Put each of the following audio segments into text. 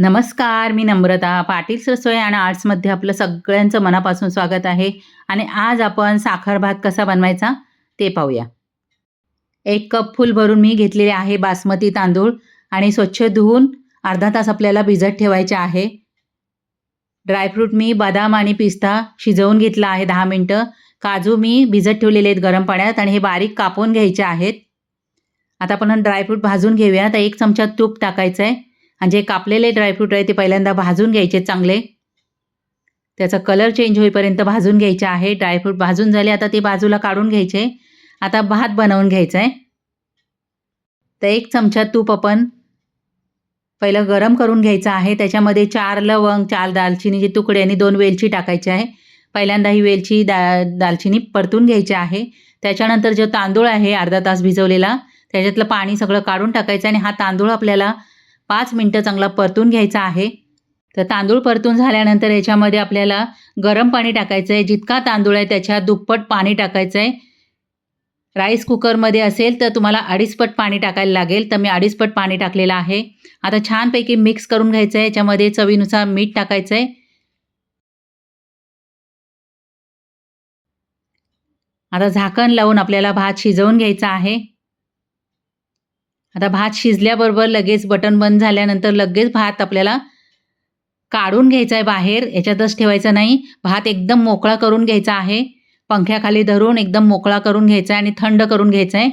नमस्कार मी नम्रता. पाटील सरसोय आणि आर्ट्समध्ये आपलं सगळ्यांचं मनापासून स्वागत आहे. आणि आज आपण साखर भात कसा बनवायचा ते पाहूया. एक कप फुल भरून मी घेतलेले आहे बासमती तांदूळ आणि स्वच्छ धुवून अर्धा तास आपल्याला भिजत ठेवायचे आहे. ड्रायफ्रूट मी बदाम आणि पिस्ता शिजवून घेतला आहे दहा मिनटं. काजू मी भिजत ठेवलेले आहेत गरम पाण्यात आणि हे बारीक कापून घ्यायचे आहेत. आता आपण ड्रायफ्रूट भाजून घेऊया. तर एक चमचा तूप टाकायचं आहे आणि जे कापलेले ड्रायफ्रूट आहे ते पहिल्यांदा भाजून घ्यायचे चांगले. त्याचा कलर चेंज होईपर्यंत भाजून घ्यायचे आहे. ड्रायफ्रूट भाजून झाले आता ते बाजूला काढून घ्यायचे. आता भात बनवून घ्यायचा आहे तर एक चमचा तूप आपण पहिलं गरम करून घ्यायचं आहे. त्याच्यामध्ये चार लवंग चार दालचिनीचे तुकडे आणि दोन वेलची टाकायचे आहे. पहिल्यांदा ही वेलची दा दालचिनी परतून घ्यायची आहे. त्याच्यानंतर जो तांदूळ आहे अर्धा तास भिजवलेला त्याच्यातलं पाणी सगळं काढून टाकायचं आणि हा तांदूळ आपल्याला पाच मिनटं चांगला परतून घ्यायचा आहे. तर तांदूळ परतून झाल्यानंतर याच्यामध्ये आपल्याला गरम पाणी टाकायचं आहे जितका तांदूळ आहे त्याच्या दुप्पट पाणी टाकायचं आहे राईस कुकरमध्ये असेल तर तुम्हाला अडीचपट पाणी टाकायला लागेल. तर मी अडीचपट पाणी टाकलेलं आहे. आता छानपैकी मिक्स करून घ्यायचं आहे याच्यामध्ये चवीनुसार मीठ टाकायचं आहे आता झाकण लावून आपल्याला भात शिजवून घ्यायचा आहे. आता भात शिजल्याबरोबर लगेच बटन बंद झाल्यानंतर लगेच भात आपल्याला काढून घ्यायचा आहे बाहेर याच्यातच ठेवायचा नाही. भात एकदम मोकळा करून घ्यायचा आहे. पंख्याखाली धरून एकदम मोकळा करून घ्यायचा आहे आणि थंड करून घ्यायचा आहे.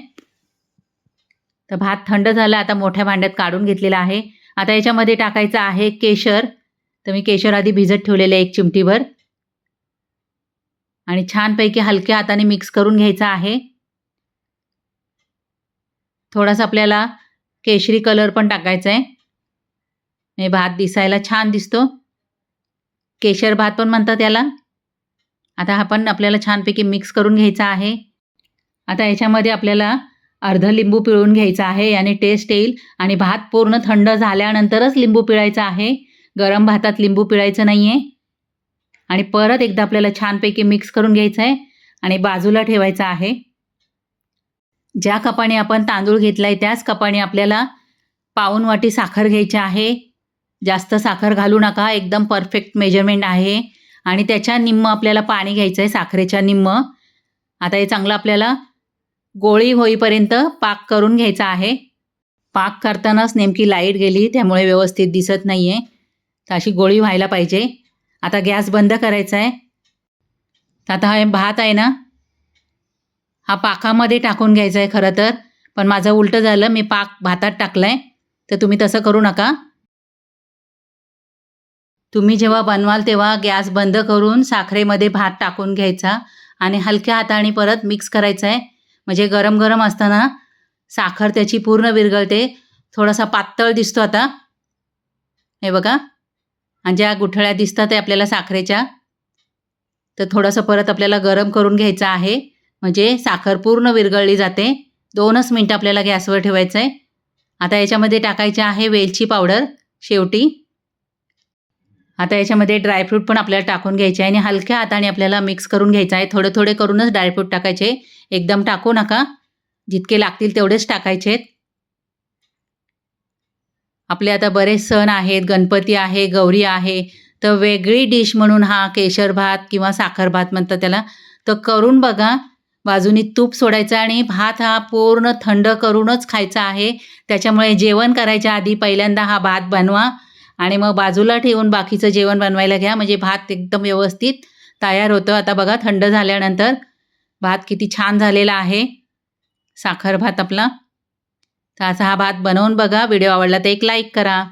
तर भात थंड झाला आता मोठ्या भांड्यात काढून घेतलेला आहे. आता याच्यामध्ये टाकायचं आहे केशर. तर मी केशर आधी भिजत ठेवलेलं आहे एक चिमटीभर. आणि छानपैकी हलक्या हाताने मिक्स करून घ्यायचा आहे. थोडासा आपल्याला केशरी कलर पण टाकायचा आहे. हे भात दिसायला छान दिसतो. केशर भात पण म्हणतात त्याला आता हा पण आपल्याला छानपैकी मिक्स करून घ्यायचा आहे. आता याच्यामध्ये आपल्याला अर्ध लिंबू पिळून घ्यायचा आहे. याने टेस्ट येईल आणि भात पूर्ण थंड झाल्यानंतरच लिंबू पिळायचा आहे. गरम भातात लिंबू पिळायचं नाही आहे आणि परत एकदा आपल्याला छानपैकी मिक्स करून घ्यायचं आहे. आणि बाजूला ठेवायचं आहे. ज्या कपाने आपण तांदूळ घेतला आहे त्याच कपाने आपल्याला पाऊन वाटी साखर घ्यायची आहे. जास्त साखर घालू नका एकदम परफेक्ट मेजरमेंट आहे. आणि त्याच्या निम्म आपल्याला पाणी घ्यायचं आहे साखरेच्या निम्म. आता हे चांगलं आपल्याला गोळी होईपर्यंत पाक करून घ्यायचा आहे. पाक करतानाच नेमकी लाइट गेली त्यामुळे व्यवस्थित दिसत नाही आहे तर अशी गोळी व्हायला पाहिजे. आता गॅस बंद करायचा आहे तर आता हे भात आहे ना हा पाकामध्ये टाकून घ्यायचा आहे खरं तर. पण माझं उलटं झालं मी पाक भातात टाकला आहे तर तुम्ही तसं करू नका. तुम्ही जेव्हा बनवाल तेव्हा गॅस बंद करून साखरेमध्ये भात टाकून घ्यायचा आणि हलक्या हाताने परत मिक्स करायचा आहे. म्हणजे गरम गरम असताना साखर त्याची पूर्ण विरघळते. थोडासा पातळ दिसतो आता. हे बघा. आणि ज्या गुठळ्या दिसतात आहे आपल्याला साखरेच्या. तर थोडंसं परत आपल्याला गरम करून घ्यायचं आहे. म्हणजे साखर पूर्ण विरघळली जाते. दोनच मिनटं आपल्याला गॅसवर ठेवायचं आहे आता याच्यामध्ये टाकायचे आहे वेलची पावडर शेवटी. आता याच्यामध्ये ड्रायफ्रूट पण आपल्याला टाकून घ्यायचे आहे आणि हलक्या हाताने आपल्याला मिक्स करून घ्यायचं आहे. थोडे थोडे करूनच ड्रायफ्रूट टाकायचे. एकदम टाकू नका. जितके लागतील तेवढेच टाकायचे आहेत. आपले आता बरेच सण आहेत गणपती आहे गौरी आहे. तर वेगळी डिश म्हणून हा केशर भात किंवा साखर भात म्हणतात त्याला. तर करून बघा. बाजूनी तूप सोडायचं आणि भात हा पूर्ण थंड करूनच खायचा आहे. त्याच्यामुळे जेवण करायच्या आधी पहिल्यांदा हा भात बनवा आणि मग बाजूला ठेवून बाकीचं जेवण बनवायला घ्या. म्हणजे भात एकदम व्यवस्थित तयार होतं. आता बघा थंड झाल्यानंतर भात किती छान झालेला आहे. साखर भात आपला. तर असा हा भात बनवून बघा. व्हिडिओ आवडला तर एक लाईक करा.